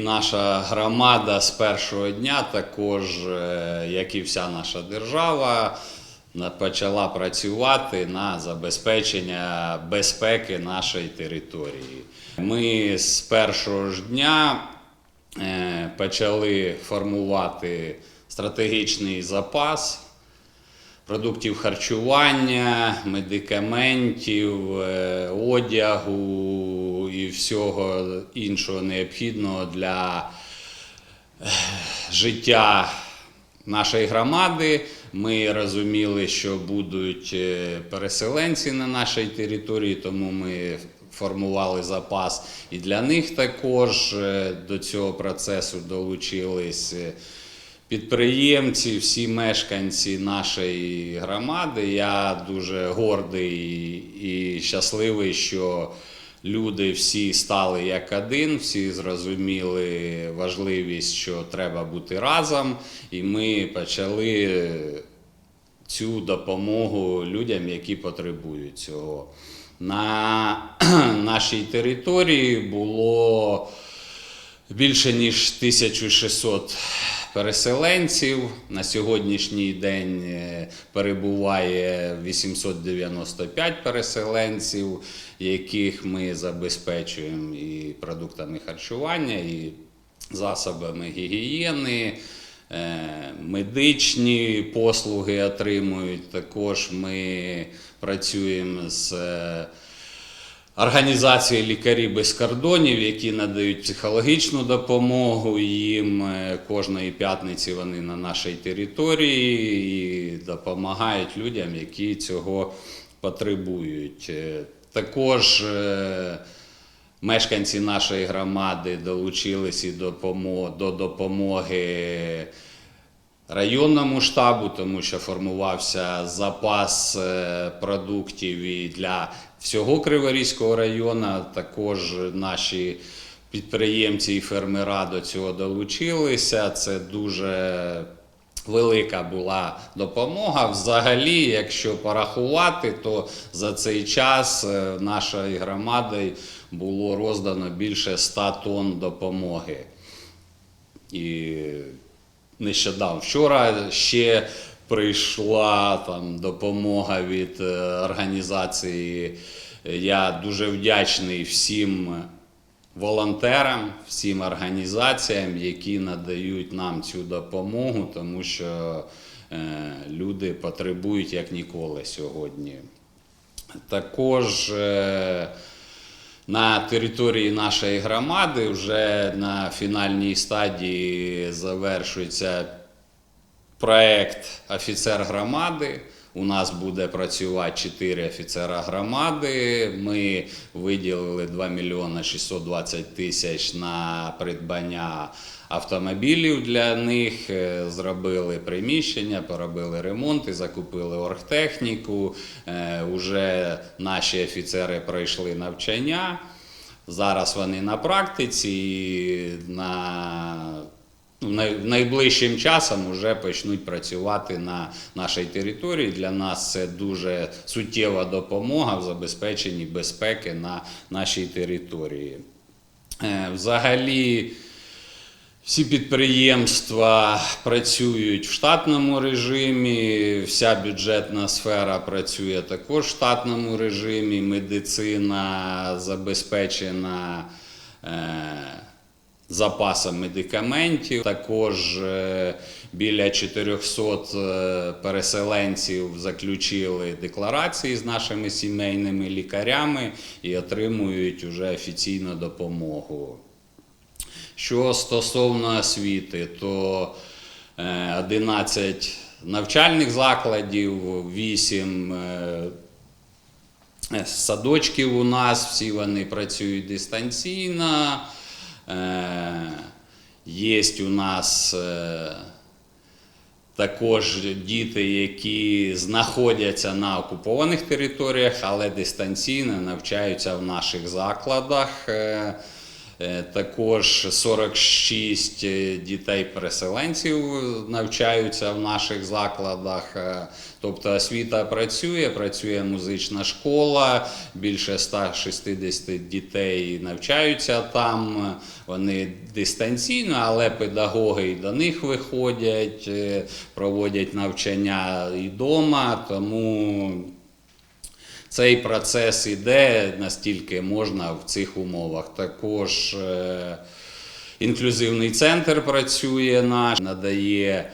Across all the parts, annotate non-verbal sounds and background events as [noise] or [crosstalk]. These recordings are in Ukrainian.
Наша громада з першого дня, також е, як і вся наша держава, почала працювати на забезпечення безпеки нашої території. Ми з першого ж дня е, почали формувати стратегічний запас продуктів харчування, медикаментів, е, одягу і всього іншого необхідного для е, життя нашої громади. Ми розуміли, що будуть е, переселенці на нашій території, тому ми формували запас і для них також до цього процесу долучились. Підприємці, всі мешканці нашої громади. Я дуже гордий і щасливий, що люди всі стали як один, всі зрозуміли важливість, що треба бути разом, і ми почали цю допомогу людям, які потребують цього. На [clears throat] нашій території було більше ніж 1600 переселенців. На сьогоднішній день е, перебуває 895 переселенців, яких ми забезпечуємо і продуктами харчування, і засобами гігієни. е, Медичні послуги отримують. Також ми працюємо з е, Організації лікарі без кордонів, які надають психологічну допомогу їм е, кожної п'ятниці вони на нашій території і допомагають людям, які цього потребують. Е, Також е, мешканці нашої громади долучились і до допомоги районному штабу, тому що формувався запас е, продуктів і для всього Криворізького району. Також наші підприємці і фермера до цього долучилися. Це дуже велика була допомога. Взагалі, якщо порахувати, то за цей час е, нашою громадою було роздано більше 100 тонн допомоги. І нещодавно вчора ще прийшла там допомога від е, організації. Я дуже вдячний всім волонтерам, всім організаціям, які надають нам цю допомогу, тому що е, люди потребують як ніколи сьогодні. Також е, на території нашої громади вже на фінальній стадії завершується проект офіцер громади. У нас буде працювати 4 офіцера громади. Ми виділили 2 мільйони 620 тисяч на придбання автомобілів для них, е, зробили приміщення, поробили ремонт і закупили оргтехніку. Е, Уже наші офіцери пройшли навчання. Зараз вони на практиці на найближчим часом вже почнуть працювати на нашій території. Для нас це дуже суттєва допомога в забезпеченні безпеки на нашій території. Е, Взагалі, всі підприємства працюють в штатному режимі, вся бюджетна сфера працює також в штатному режимі, медицина забезпечена. Е, запасом медикаментів. Також е, біля 400 е, переселенців заключили декларації з нашими сімейними лікарями і отримують уже офіційну допомогу. Що стосовно освіти, то е, 11 навчальних закладів, 8 е, Е, Садочків у нас, всі вони працюють дистанційно. Е, Є у нас е, також діти, які знаходяться на окупованих територіях, але дистанційно навчаються в наших закладах. Е, Е, Також 46 дітей-переселенців навчаються в наших закладах. Е, Тобто освіта працює, працює музична школа, більше 160 дітей навчаються там. Вони дистанційно, але педагоги і до них виходять, е, проводять навчання і вдома. Тому цей процес іде настільки можна в цих умовах. Також е, інклюзивний центр працює наш, надає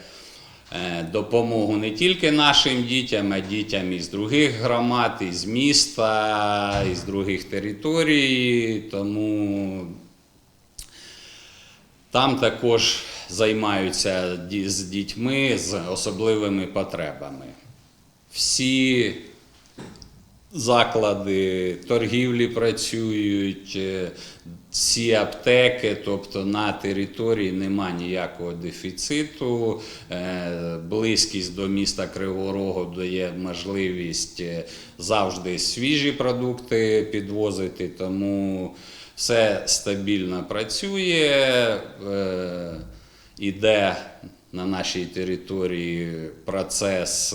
е, допомогу не тільки нашим дітям, а дітям із других громад, із міста, із других територій. Тому там також займаються з дітьми з особливими потребами. Всі заклади торгівлі працюють, е, всі аптеки, тобто на території нема ніякого дефіциту. Е, Близькість до міста Кривого Рогу дає можливість е, завжди свіжі продукти підвозити, тому все стабільно працює. Іде на нашій території процес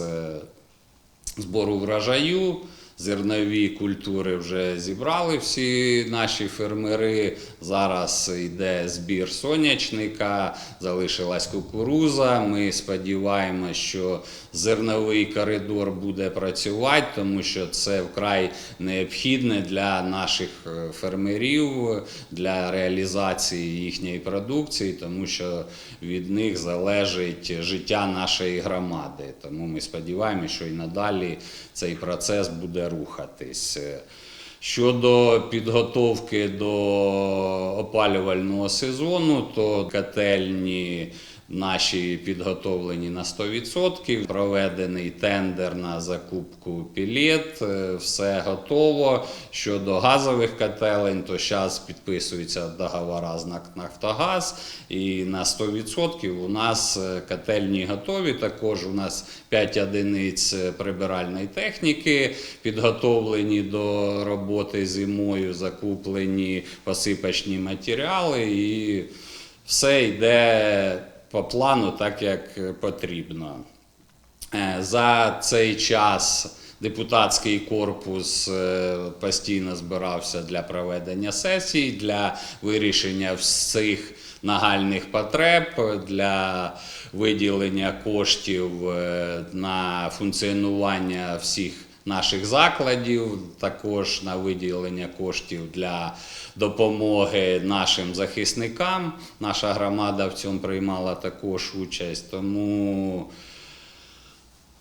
збору врожаю. Зернові культури вже зібрали всі наші фермери. Зараз йде збір сонячника, залишилась кукуруза. Ми сподіваємося, що зерновий коридор буде працювати, тому що це вкрай необхідне для наших е, фермерів для реалізації їхньої продукції, тому що від них залежить життя нашої громади. Тому ми сподіваємося, що і надалі цей процес буде рухатись. Щодо підготовки до опалювального сезону, то котельні наші підготовлені на 100%. Проведений тендер на закупку пілет, е, все готово. Щодо газових котелень, то зараз підписуються договори з Нафтогаз, і на 100% у нас е, котельні готові. Також у нас 5 одиниць прибиральної техніки підготовлені до роботи зимою, закуплені посипочні матеріали і все йде по плану так, як потрібно. Е, За цей час депутатський корпус е, постійно збирався для проведення сесій, для вирішення всіх нагальних потреб, для виділення коштів е, на функціонування всіх наших закладів, також на виділення коштів для допомоги нашим захисникам. Наша громада в цьому приймала також участь. Тому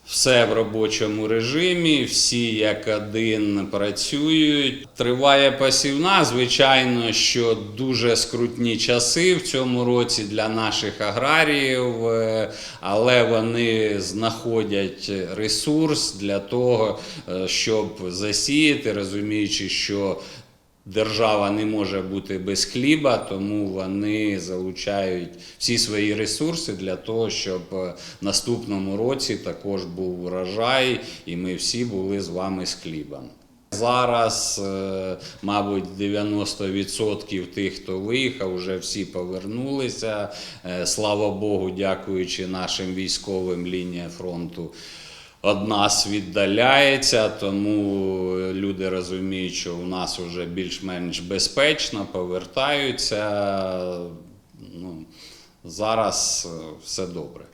все в робочому режимі, всі як один працюють. Триває посівна. Звичайно, що дуже скрутні часи в цьому році для наших аграріїв, е, але вони знаходять ресурс для того, е, щоб засіяти, розуміючи, що Держава не може бути без хліба, тому вони залучають всі свої ресурси для того, щоб е, наступному році також був врожай, і ми всі були з вами з хлібом. Зараз, е, мабуть, 90% тих, хто виїхав, вже всі повернулися. Е, Слава Богу, дякуючи нашим військовим лінія фронту від нас віддаляється, тому люди розуміють, що у нас вже більш-менш безпечно, повертаються. Ну, зараз е, все добре.